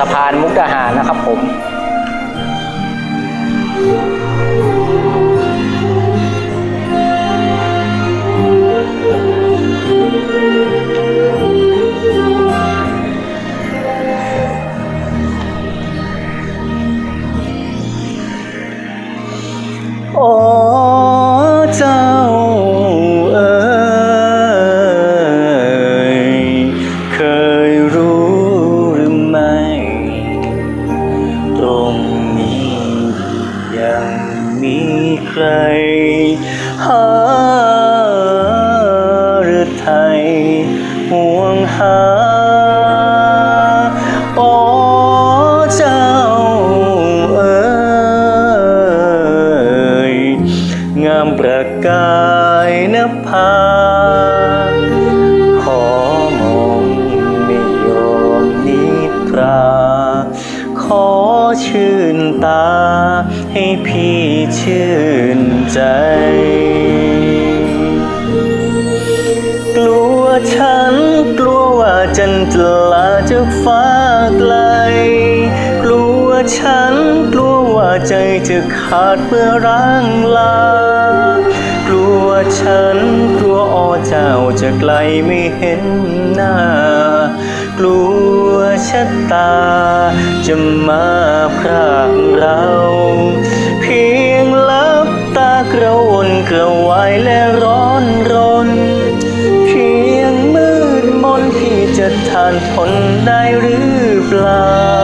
สะพานมุกดาหารนะครับผมโอ้ มีใคร หาหรือไทยห่วงหา โอ้เจ้าเอ๋ยงามประกายนภา อชื่นตา ให้พี่ชื่นใจ กลัวฉันกลัวว่าจันจะลาจากฟ้าไกล กลัวฉันกลัวว่าใจจะขาดเมื่อร่างลา กลัวฉันกลัวอ้อเจ้าจะไกลไม่เห็นหน้า ชะตา จะมาพรากเรา เพียงลับตากระวนกระวายและร้อนรน เพียงมืดมนที่จะทานทนได้หรือเปล่า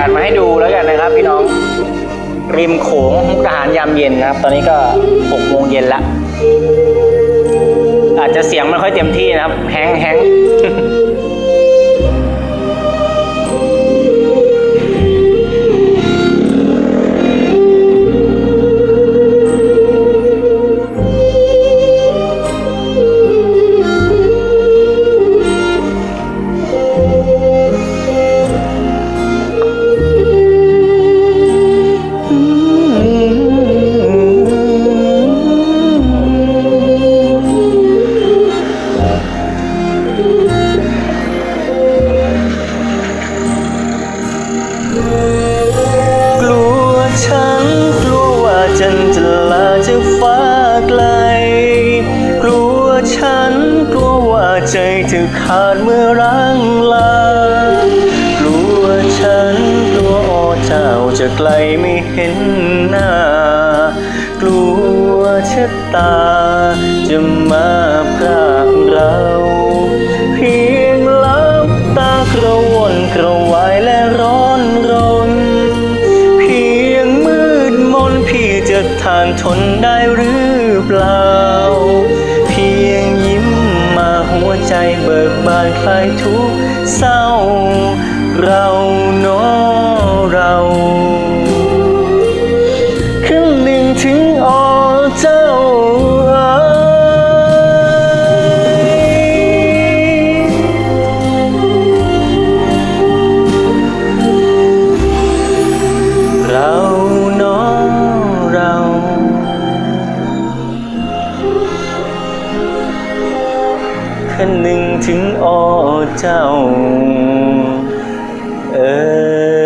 าศมาให้ดูแล้วกันนะครับ พี่น้องริมโขงมุกดาหารยามเย็นนะครับ ตอนนี้ก็6โมงเย็นละอาจจะเสียงไม่ค่อยเต็มที่นะครับ แฮงแฮง ฉันกลัวว่าใจจะขาดเมื่อร่างลากลัวฉันกลัวอ้อเจ้าจะไกลไม่เห็นหน้ากลัวชะตาจะมาพรากเราเพียงลับตากระวนกระวายและร้อนรน เพียงมืดมนพี่จะทานทนได้หรือเปล่า เบิกบานคลายทุกเศร้า เราเน้อเรา คันหนึ่งถึงอ้อเจ้า เออ